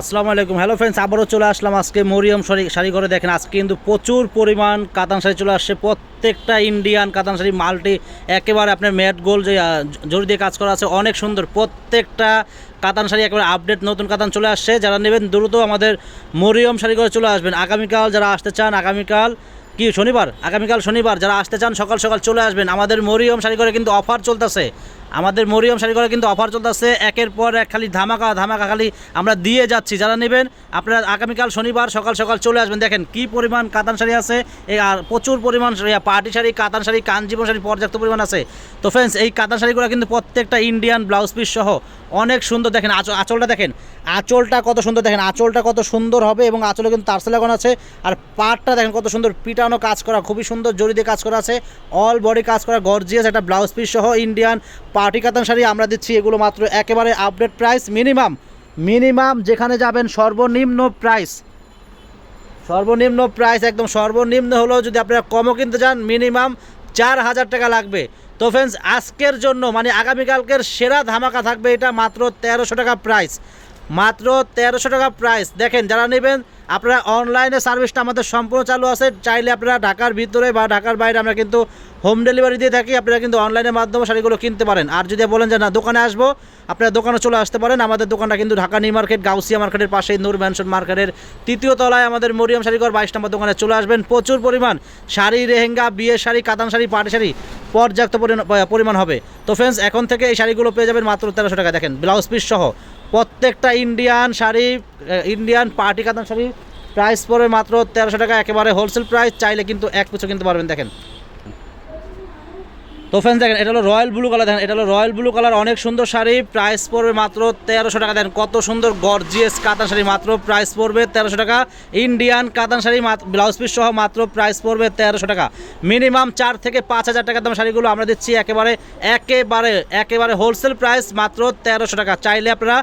আসসালামু আলাইকুম। Hello friends আবারও চলে আসলাম আজকে মরিয়ম শাড়ি শাড়ি ঘরে দেখেন, আজকে কিন্তু প্রচুর পরিমাণ কাতান শাড়ি চলে আসছে। প্রত্যেকটা ইন্ডিয়ান কাতান শাড়ি, মাল্টি, একেবারে আপনার ম্যাট গোল যে জরি দিয়ে কাজ করা আছে, অনেক সুন্দর। প্রত্যেকটা কাতান শাড়ি একেবারে আপডেট নতুন কাতান চলে আসছে। যারা নেবেন দ্রুত আমাদের মরিয়ম শাড়ি করে চলে আসবেন। আগামীকাল যারা আসতে চান, আগামীকাল কি, শনিবার? আগামীকাল শনিবার, যারা আসতে চান, সকাল সকাল চলে আসবেন। আমাদের মরিয়ম শাড়ি ঘরে কিন্তু অফার চলতেছে। আমাদের মরিয়ম শাড়ি ঘরে কিন্তু অফার চলতেছে। একের পর এক খালি ধামাকা ধামাকা খালি আমরা দিয়ে যাচ্ছি। যারা নেবেন, আপনারা আগামীকাল শনিবার সকাল সকাল চলে আসবেন। দেখেন কি পরিমাণ কাতান শাড়ি আছে, এই আর প্রচুর পরিমাণ পার্টি শাড়ি, কাতান শাড়ি কাঞ্জিবরম শাড়ি পর্যাপ্ত পরিমাণ আছে। তো ফ্রেন্ডস এই কাতান শাড়িগুলো কিন্তু প্রত্যেকটা ইন্ডিয়ান ব্লাউজ পিস সহ অনেক সুন্দর। দেখেন আঁচল আঁচলটা দেখেন, আঁচলটা কত সুন্দর। দেখেন আঁচলটা কত সুন্দর হবে এবং আঁচলে কিন্তু তারসে লাগানো আছে। আর পাটটা দেখেন কত সুন্দর, পিটানো কাজ করা, খুবই সুন্দর, জড়ি দিয়ে কাজ করা আছে। অল বডি কাজ করা গর্জিয়াস একটা ব্লাউজ পিস সহ ইন্ডিয়ান পার্টি কাতান শাড়ি আমরা দিচ্ছি, এগুলো মাত্র একেবারে আপডেট প্রাইস মিনিমাম মিনিমাম যেখানে যাবেন সর্বনিম্ন প্রাইস সর্বনিম্ন প্রাইস একদম সর্বনিম্ন হলেও যদি আপনারা কমও কিনতে চান মিনিমাম চার হাজার টাকা লাগবে। তো ফ্রেন্ডস আজকের জন্য মানে আগামীকালকের সেরা ধামাকা থাকবে এটা মাত্র তেরোশো টাকা প্রাইস মাত্র তেরোশো টাকা প্রাইস দেখেন, যারা নেবেন, আপনারা অনলাইনে সার্ভিসটা আমাদের সম্পূর্ণ চালু আছে। চাইলে আপনারা ঢাকার ভিতরে বা ঢাকার বাইরে আমরা কিন্তু হোম ডেলিভারি দিয়ে থাকি। আপনারা কিন্তু অনলাইনের মাধ্যমে শাড়িগুলো কিনতে পারেন। আর যদি বলেন যে, না, দোকানে আসব, আপনারা দোকানে চলে আসতে পারেন। আমাদের দোকানটা কিন্তু ঢাকা নিউ মার্কেট, গাউসিয়া মার্কেটের পাশেই, নূর ম্যানশন মার্কেটের তৃতীয় তলায় আমাদের মরিয়াম শাড়িঘর বাইশ নম্বর দোকানে চলে আসবেন। প্রচুর পরিমাণ শাড়ি রেহেঙ্গা বিয়ের শাড়ি, কাতান শাড়ি, পাটি শাড়ি পর্যাপ্ত পরিমাণ- পরিমাণ হবে। তো ফ্রেন্ডস এখন থেকে এই শাড়িগুলো পেয়ে যাবেন মাত্র তেরোশো টাকা। দেখেন ব্লাউজ পিস সহ প্রত্যেকটা ইন্ডিয়ান শাড়ি ইন্ডিয়ান পার্টি কাতান শাড়ি প্রাইস পড়বে মাত্র তেরোশো টাকা, একেবারে হোলসেল প্রাইস চাইলে কিন্তু এক পিছু কিনতে পারবেন, দেখেন। তো ফ্রেন্ডস দেখেন, এটা হলো রয়্যাল ব্লু কালার, দেখেন, এটা হলো রয়্যাল ব্লু কালার, অনেক সুন্দর শাড়ি প্রাইস পড়বে মাত্র তেরোশো টাকা। দেন কত সুন্দর গর্জিয়াস কাতান শাড়ি, মাত্র প্রাইস পড়বে তেরোশো টাকা। ইন্ডিয়ান কাতান শাড়ি ব্লাউজ পিস সহ মাত্র প্রাইস পড়বে তেরোশো টাকা। মিনিমাম চার থেকে পাঁচ হাজার টাকার দাম শাড়িগুলো আমরা দিচ্ছি একেবারে একেবারে একেবারে হোলসেল প্রাইস মাত্র তেরোশো টাকা। চাইলে আপনারা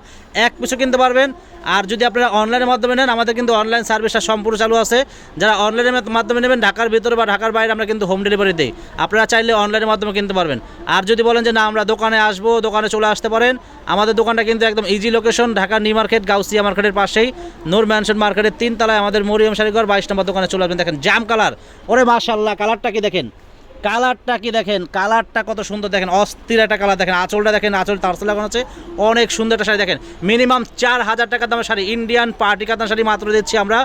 এক পিছু কিনতে পারবেন। আর যদি আপনারা অনলাইনের মাধ্যমে নেন, আমাদের কিন্তু অনলাইন সার্ভিসটা সম্পূর্ণ চালু আছে। যারা অনলাইনের মাধ্যমে নেবেন, ঢাকার ভিতরে বা ঢাকার বাইরে আমরা কিন্তু হোম ডেলিভারি দিই। আপনারা চাইলে অনলাইনের মাধ্যমে কিনতে পারবেন। আর যদি বলেন যে না, আমরা দোকানে আসব, দোকানে চলে আসতে পারেন, আমাদের দোকানটা কিন্তু একদম easy location Dhaka new market, Gausia মার্কেটের পাশেই। নূর ম্যানশন মার্কেটের তিন তলায় আমাদের মরিয়ম শাড়িঘর, বাইশ নম্বর দোকানে চলে আসবেন। দেখেন জাম কালার ওরে মাশাল্লাহ কালারটা কি দেখেন? কালারটা কি দেখেন? কালারটা কত সুন্দর দেখেন, অস্থির একটা কালার দেখেন, আঁচলটা দেখেন, আঁচল তারসে লাগানো আছে, অনেক সুন্দর একটা শাড়ি দেখেন। মিনিমাম চার হাজার টাকা দামের শাড়ি ইন্ডিয়ান পার্টি কাতান শাড়ি মাত্র দিচ্ছি আমরা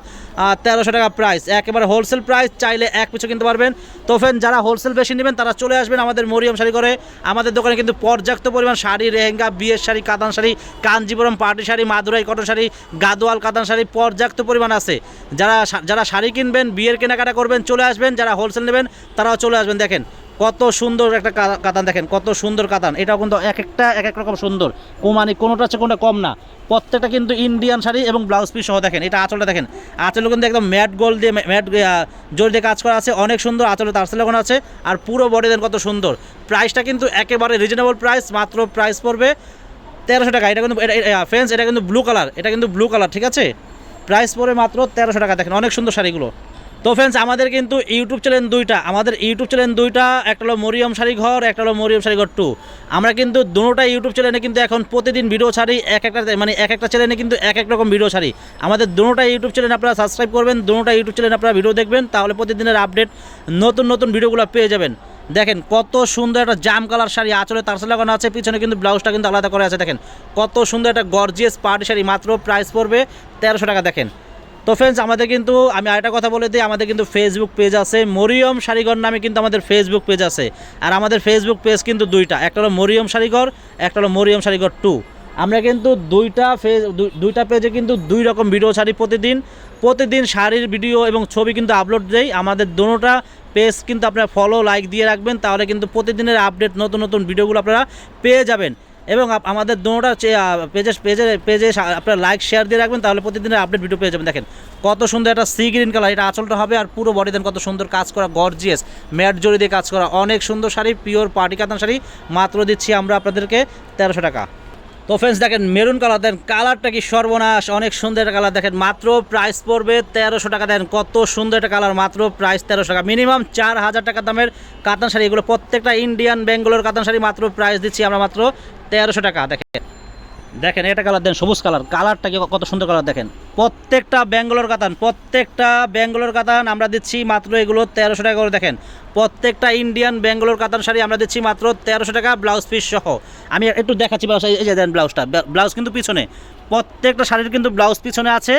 তেরোশো টাকা প্রাইস একেবারে হোলসেল প্রাইস চাইলে এক পিছু কিনতে পারবেন। তো ফ্রেন্ড যারা হোলসেল বেশি নেবেন, তারা চলে আসবেন আমাদের মরিয়ম শাড়ি করে আমাদের দোকানে কিন্তু পর্যাপ্ত পরিমাণ শাড়ি রেহেঙ্গা বিয়ের শাড়ি কাতান শাড়ি, কাঞ্জিপুরম পার্টি শাড়ি, মাদুরাই কটন শাড়ি, গাদোয়াল কাতান শাড়ি পর্যাপ্ত পরিমাণ আছে। যারা যারা শাড়ি কিনবেন, বিয়ের কেনাকাটা করবেন, চলে আসবেন। যারা হোলসেল নেবেন, তারাও চলে আসবেন। দেখেন, কত সুন্দর একটা কাতান দেখেন, কত সুন্দর কাতান। এটাও কিন্তু এক একটা, এক এক রকম সুন্দর। মানে কোনোটা হচ্ছে কোনোটা কম না। প্রত্যেকটা কিন্তু ইন্ডিয়ান শাড়ি এবং ব্লাউজ পিস সহ দেখেন, এটা আঁচলটা দেখেন। আঁচলে কিন্তু একদম ম্যাট গোল্ড দিয়ে ম্যাট জোর দিয়ে কাজ করা আছে, অনেক সুন্দর আঁচলে তারসেল লাগানো আছে, আর পুরো বডি দেন কত সুন্দর। প্রাইসটা কিন্তু একেবারে রিজনেবল প্রাইস মাত্র প্রাইস পড়বে তেরোশো টাকা। এটা কিন্তু ফ্রেন্ডস এটা কিন্তু ব্লু কালার এটা কিন্তু ব্লু কালার ঠিক আছে? প্রাইস পড়বে মাত্র তেরোশো টাকা, দেখেন, অনেক সুন্দর শাড়িগুলো। তো ফ্রেন্ডস আমাদের কিন্তু ইউটিউব চ্যানেল দুইটা। আমাদের ইউটিউব চ্যানেল দুইটা, একটা হলো মরিয়ম শাড়ি ঘর একটা হলো মরিয়ম শাড়ি ঘর টু আমরা কিন্তু দুটোটা ইউটিউব চ্যানেলে কিন্তু এখন প্রতিদিন ভিডিও ছাড়ি, এক একটা মানে এক একটা চ্যানেলে কিন্তু এক এক রকম ভিডিও ছাড়ি। আমাদের দুটোটা ইউটিউব চ্যানেল আপনারা সাবস্ক্রাইব করবেন, দুটোটা ইউটিউব চ্যানেল আপনারা ভিডিও দেখবেন, তাহলে প্রতিদিনের আপডেট নতুন নতুন ভিডিওগুলো পেয়ে যাবেন। দেখেন কত সুন্দর একটা জাম কালার শাড়ি আঁচলে তারসে লাগানো আছে, পিছনে কিন্তু ব্লাউজটা কিন্তু আলাদা করে আছে, দেখেন। কত সুন্দর একটা গর্জিয়াস পার্টি শাড়ি মাত্র প্রাইস পড়বে তেরোশো টাকা, দেখেন। তো ফ্রেন্ডস আমাদের কিন্তু, আমি আরেকটা কথা বলে দিই, আমাদের কিন্তু ফেসবুক পেজ আছে, মরিয়ম শাড়িঘর নামে কিন্তু আমাদের ফেসবুক পেজ আছে। আর আমাদের ফেসবুক পেজ কিন্তু দুইটা, একটা হলো মরিয়ম শাড়িঘর একটা হলো মরিয়ম শাড়িঘর টু আমরা কিন্তু দুইটা ফেজ দুইটা পেজে কিন্তু দুই রকম ভিডিও ছাড়ি প্রতিদিন। প্রতিদিন শাড়ির ভিডিও এবং ছবি কিন্তু আপলোড দেই। আমাদের দুটোটা পেজ কিন্তু আপনারা ফলো লাইক দিয়ে রাখবেন, তাহলে কিন্তু প্রতিদিনের আপডেট নতুন নতুন ভিডিওগুলো আপনারা পেয়ে যাবেন। এবং আমাদের দুটা পেজে পেজে পেজে আপনার লাইক শেয়ার দিয়ে রাখবেন, তাহলে প্রতিদিনের আপডেট ভিডিও পেয়ে যাবেন। দেখেন, কত সুন্দর একটা সি গ্রিন কালার এটা আচলটা হবে আর পুরো বডি দেন কত সুন্দর কাজ করা গর্জিয়াস ম্যাট জড়ি দিয়ে কাজ করা। অনেক সুন্দর শাড়ি পিওর পার্টি কাতান শাড়ি, মাত্র দিচ্ছি আমরা আপনাদেরকে তেরোশো টাকা। তো ফ্রেন্ডস দেখেন মেরুন কালার দেন কালারটা কি সর্বনাশ, অনেক সুন্দর একটা কালার দেখেন মাত্র প্রাইস পড়বে তেরোশো টাকা দেন কত সুন্দর একটা কালার মাত্র প্রাইস তেরোশো টাকা। মিনিমাম চার হাজার টাকা দামের কাতান শাড়ি, এগুলো প্রত্যেকটা ইন্ডিয়ান বেঙ্গলোর কাতান শাড়ি মাত্র প্রাইস দিচ্ছি আমরা মাত্র তেরোশো টাকা, দেখেন। দেখেন, এটা কালার দেন, সবুজ কালার কালারটা কি কত সুন্দর কালার দেখেন। প্রত্যেকটা ব্যাঙ্গলোর কাতান, প্রত্যেকটা ব্যাঙ্গলোর কাতান আমরা দিচ্ছি মাত্র এগুলো তেরোশো টাকা করে, দেখেন। প্রত্যেকটা ইন্ডিয়ান ব্যাঙ্গালোর কাতান শাড়ি আমরা দিচ্ছি মাত্র তেরোশো টাকা ব্লাউজ পিস সহ। আমি একটু দেখাচ্ছি ব্লাউজ এই যে দেন ব্লাউজটা ব্লাউজ কিন্তু পিছনে। প্রত্যেকটা শাড়ির কিন্তু ব্লাউজ পিছনে আছে।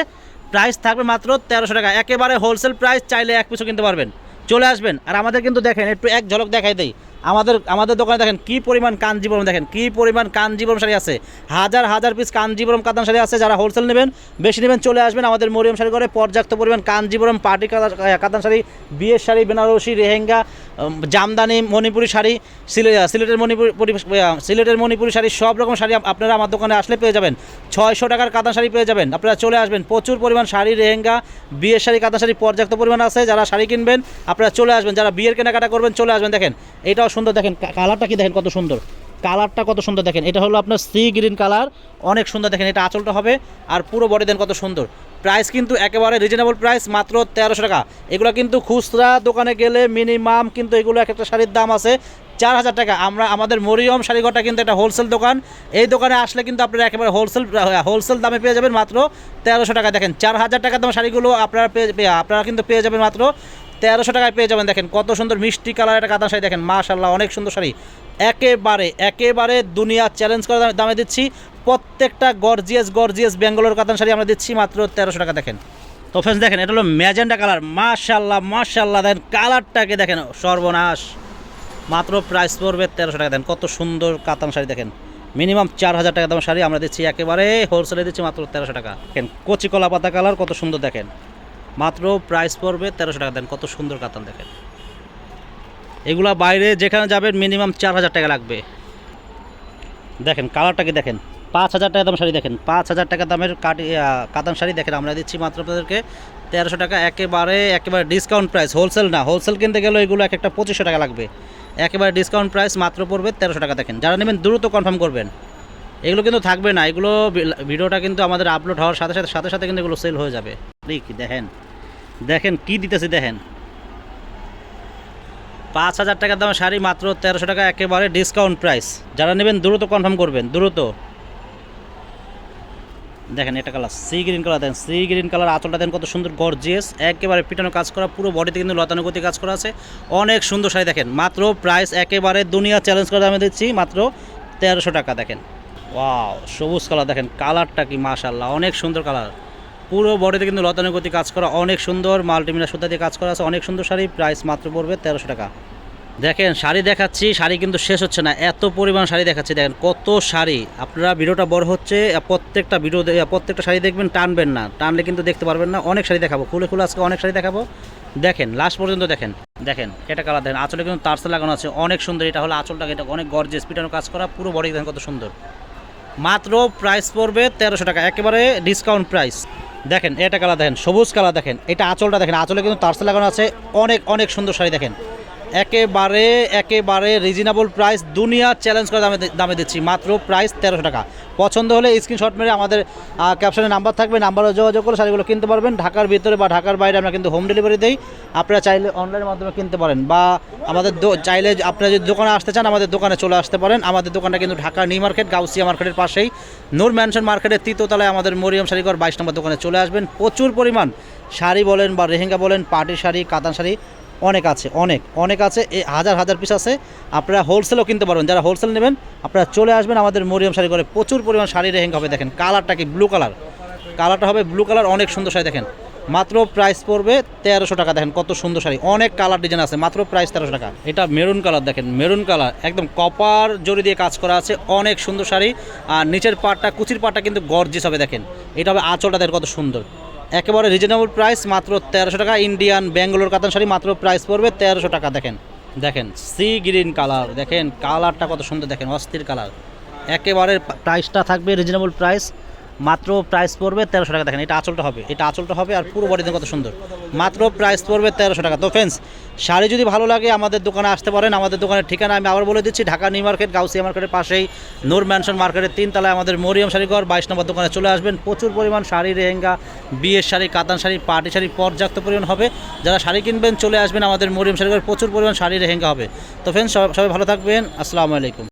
প্রাইস থাকবে মাত্র তেরোশো টাকা। একেবারে হোলসেল প্রাইস চাইলে এক পিছু কিনতে পারবেন। চলে আসবেন। আর আমাদের কিন্তু দেখেন, একটু এক ঝলক দেখাই দেই। আমাদের আমাদের দোকানে দেখেন কি পরিমাণ কাঞ্জিবরম, দেখেন কি পরিমাণ কাঞ্জিবরম শাড়ি আছে। হাজার হাজার পিস কাঞ্জিবরম কাতান শাড়ি আছে, যারা হোলসেল নেবেন, বেশি নেবেন, চলে আসবেন আমাদের মরিয়ম শাড়ি করে পর্যাপ্ত পরিমাণ কাঞ্জিবরম, পার্টি কাতা- কাতান শাড়ি, বিয়ের শাড়ি, বেনারসি রেহেঙ্গা জামদানি, মণিপুরি শাড়ি, সিলে সিলেটের মণিপুরি সিলেটের মণিপুরি শাড়ি, সব রকম শাড়ি আপনারা আমার দোকানে আসলে পেয়ে যাবেন। ছয়শো টাকার কাতান শাড়ি পেয়ে যাবেন। আপনারা চলে আসবেন, প্রচুর পরিমাণ শাড়ি রেহেঙ্গা বিয়ের শাড়ি কাতান শাড়ি পর্যাপ্ত পরিমাণ আছে, যারা শাড়ি কিনবেন, আপনারা চলে আসবেন, যারা বিয়ের কেনাকাটা করবেন, চলে আসবেন। দেখেন, এটাও সুন্দর দেখেন কালারটা কি দেখেন কত সুন্দর? কালারটা কত সুন্দর দেখেন, এটা হলো আপনার সি গ্রিন কালার, অনেক সুন্দর দেখেন, এটা আঁচলটা হবে, আর পুরো বডি দেন কত সুন্দর। প্রাইস কিন্তু একেবারে রিজনেবল প্রাইস মাত্র তেরোশো টাকা। এগুলো কিন্তু খুচরা দোকানে গেলে মিনিমাম কিন্তু এগুলো এক একটা শাড়ির দাম আছে চার হাজার টাকা। আমরা, আমাদের মরিয়ম শাড়িঘরটা কিন্তু একটা হোলসেল দোকান। এই দোকানে আসলে কিন্তু আপনারা একেবারে হোলসেল হোলসেল দামে পেয়ে যাবেন মাত্র তেরোশো টাকা। দেখেন, চার হাজার টাকা দাম শাড়িগুলো আপনারা পেয়ে, আপনারা কিন্তু পেয়ে যাবেন মাত্র তেরোশো টাকায় পেয়ে যাবেন, দেখেন কত সুন্দর মিষ্টি কালার একটা কাতান শাড়ি, দেখেন মাশাল্লাহ অনেক সুন্দর শাড়ি। একেবারে একেবারে দুনিয়া চ্যালেঞ্জ করে দামে- দিচ্ছি। প্রত্যেকটা গর্জিয়াস গর্জিয়াস ব্যাঙ্গালোর কাতান শাড়ি আমরা দিচ্ছি মাত্র তেরোশো টাকা, দেখেন। তো ফ্রেন্ডস দেখেন, এটা হলো ম্যাজেন্ডা কালার মাশাল্লাহ মাশাল্লাহ দেখেন কালারটাকে দেখেন, সর্বনাশ। মাত্র প্রাইস পড়বে তেরোশো টাকা দেন কত সুন্দর কাতান শাড়ি, দেখেন। মিনিমাম চার হাজার টাকা দাম শাড়ি আমরা দিচ্ছি, একেবারে হোলসেলে দিচ্ছি মাত্র তেরোশো টাকা। দেখেন কচি কলা পাতা কালার কত সুন্দর, দেখেন। মাত্র প্রাইস পড়বে তেরোশো টাকা দেন, কত সুন্দর কাতান দেখেন। এগুলা বাইরে যেখানে যাবেন মিনিমাম চার হাজার টাকা লাগবে। দেখেন কালারটাকে দেখেন? পাঁচ হাজার টাকা দাম শাড়ি দেখেন, পাঁচ হাজার টাকা দামের কাটি কাতান শাড়ি দেখেন, আমরা দিচ্ছি মাত্র আপনাদেরকে তেরোশো টাকা, একেবারে একেবারে ডিসকাউন্ট প্রাইস হোলসেল না হোলসেল কিনতে গেলে এগুলো এক একটা পঁচিশশো টাকা লাগবে। একেবারে ডিসকাউন্ট প্রাইস মাত্র পড়বে তেরোশো টাকা দেখেন। যারা নেবেন দ্রুত কনফার্ম করবেন। এগুলো কিন্তু থাকবে না, এগুলো ভিডিওটা কিন্তু আমাদের আপলোড হওয়ার সাথে সাথে সাথে সাথে কিন্তু এগুলো সেল হয়ে যাবে। ঠিক দেখেন। দেখেন কি দিতেছে, দেখেন। পাঁচ হাজার টাকার দামের শাড়ি মাত্র তেরোশো টাকা, একেবারে ডিসকাউন্ট প্রাইস যারা নেবেন, দ্রুত কনফার্ম করবেন, দ্রুত। দেখেন, এটা colour sea green colour then sea green colour আঁচলটা দেন কত সুন্দর গর্জিয়াস একেবারে পিটানো কাজ করা, পুরো বডিতে কিন্তু লতানুগতি কাজ করা আছে। অনেক সুন্দর শাড়ি দেখেন, মাত্র প্রাইস একেবারে দুনিয়া চ্যালেঞ্জ করে দামে দিচ্ছি, মাত্র তেরোশো টাকা, দেখেন। ওয়াও সবুজ কালার দেখেন কালারটা কি মাশাল্লাহ অনেক সুন্দর কালার পুরো বডিতে কিন্তু লতানুগতি কাজ করা, অনেক সুন্দর মাল্টিমিনা সুতা দিয়ে কাজ করা আছে, অনেক সুন্দর শাড়ি, প্রাইস মাত্র পড়বে তেরোশো টাকা। দেখেন, শাড়ি দেখাচ্ছি, শাড়ি কিন্তু শেষ হচ্ছে না, এত পরিমাণ শাড়ি দেখাচ্ছি, দেখেন কত শাড়ি। আপনারা ভিডিওটা বড় হচ্ছে প্রত্যেকটা ভিডিও প্রত্যেকটা শাড়ি দেখবেন, টানবেন না, টানলে কিন্তু দেখতে পারবেন না, অনেক শাড়ি দেখাবো খুলে খুলে আজকে অনেক শাড়ি দেখাবো। দেখেন লাস্ট পর্যন্ত দেখেন দেখেন এটা কালার দেখেন, আঁচলে কিন্তু তারসে লাগানো আছে, অনেক সুন্দর, এটা হলো আঁচলটা, এটা অনেক গর্জেস পিটানো কাজ করা, পুরো বডি দেখেন কত সুন্দর। মাত্র প্রাইস পড়বে তেরোশো টাকা, একেবারে ডিসকাউন্ট প্রাইস দেখেন, এটা কালার দেখেন, সবুজ কালার দেখেন, এটা আঁচলটা দেখেন, আঁচলে কিন্তু তারসে লাগানো আছে, অনেক অনেক সুন্দর শাড়ি দেখেন। একেবারে একেবারে রিজনেবল প্রাইস দুনিয়া চ্যালেঞ্জ করে দামে দামে দিচ্ছি, মাত্র প্রাইস তেরোশো টাকা। পছন্দ হলে স্ক্রিনশট মেরে আমাদের ক্যাপশনে নাম্বার থাকবে নাম্বারে যোগাযোগ করে শাড়িগুলো কিনতে পারবেন। ঢাকার ভিতরে বা ঢাকার বাইরে আমরা কিন্তু হোম ডেলিভারি দিই। আপনারা চাইলে অনলাইনের মাধ্যমে কিনতে পারেন বা আমাদের চাইলে আপনারা যদি দোকানে আসতে চান, আমাদের দোকানে চলে আসতে পারেন। আমাদের দোকানটা কিন্তু ঢাকা নিউ মার্কেট, গাউসিয়া মার্কেটের পাশেই। নূর ম্যানশন মার্কেটের তৃতীয়তলায় আমাদের মরিয়ম শাড়িঘর বাইশ নম্বর দোকানে চলে আসবেন। প্রচুর পরিমাণ শাড়ি বলেন বা রেহেঙ্গা বলেন পার্টি শাড়ি, কাতান শাড়ি অনেক আছে, অনেক অনেক আছে এই হাজার হাজার পিস আছে। আপনারা হোলসেলও কিনতে পারবেন। যারা হোলসেল নেবেন, আপনারা চলে আসবেন আমাদের মরিয়ম শাড়ি করে প্রচুর পরিমাণ শাড়ি রেহেঙ্গা হবে, দেখেন। কালারটা কি ব্লু কালার কালারটা হবে ব্লু কালার অনেক সুন্দর শাড়ি, দেখেন। মাত্র প্রাইস পড়বে তেরোশো টাকা, দেখেন, কত সুন্দর শাড়ি। অনেক কালার ডিজাইন আছে, মাত্র প্রাইস তেরোশো টাকা। এটা মেরুন কালার দেখেন মেরুন কালার একদম কপার জড়ি দিয়ে কাজ করা আছে, অনেক সুন্দর শাড়ি। আর নিচের পাটটা কুচির পাটটা কিন্তু গর্জিস হবে, দেখেন। এটা হবে আঁচলটা, দেখেন, কত সুন্দর। একেবারে রিজনেবল প্রাইস মাত্র তেরোশো টাকা। ইন্ডিয়ান ব্যাঙ্গালোর কাতান শাড়ি, মাত্র প্রাইস পড়বে তেরোশো টাকা। দেখেন দেখেন সি গ্রিন কালার দেখেন কালারটা কত সুন্দর, দেখেন, অস্থির কালার একেবারে প্রাইসটা থাকবে রিজনেবল প্রাইস মাত্র প্রাইস পড়বে তেরোশো টাকা। দেখেন, এটা আঁচলটা হবে। এটা আঁচলটা হবে আর পুরো বডিতে কত সুন্দর। মাত্র প্রাইস পড়বে তেরোশো টাকা। তো ফ্রেন্ডস শাড়ি যদি ভালো লাগে, আমাদের দোকানে আসতে পারেন। আমাদের দোকানের ঠিকানা আমি আবার বলে দিচ্ছি, ঢাকা নিউ মার্কেট, গাউসিয়া মার্কেটের পাশেই। নূর ম্যানশন মার্কেটের তিনতলায় আমাদের মরিয়ম শাড়িঘর বাইশ নম্বর দোকানে চলে আসবেন। প্রচুর পরিমাণ শাড়ি রেহেঙ্গা বিয়ের শাড়ি, কাতান শাড়ি পার্টি শাড়ি পর্যাপ্ত পরিমাণ হবে। যারা শাড়ি কিনবেন, চলে আসবেন আমাদের মরিয়ম শাড়িঘর প্রচুর পরিমাণ শাড়ি রেহেঙ্গা হবে। তো ফ্রেন্ডস সবাই সবাই ভালো থাকবেন। আসসালামু আলাইকুম।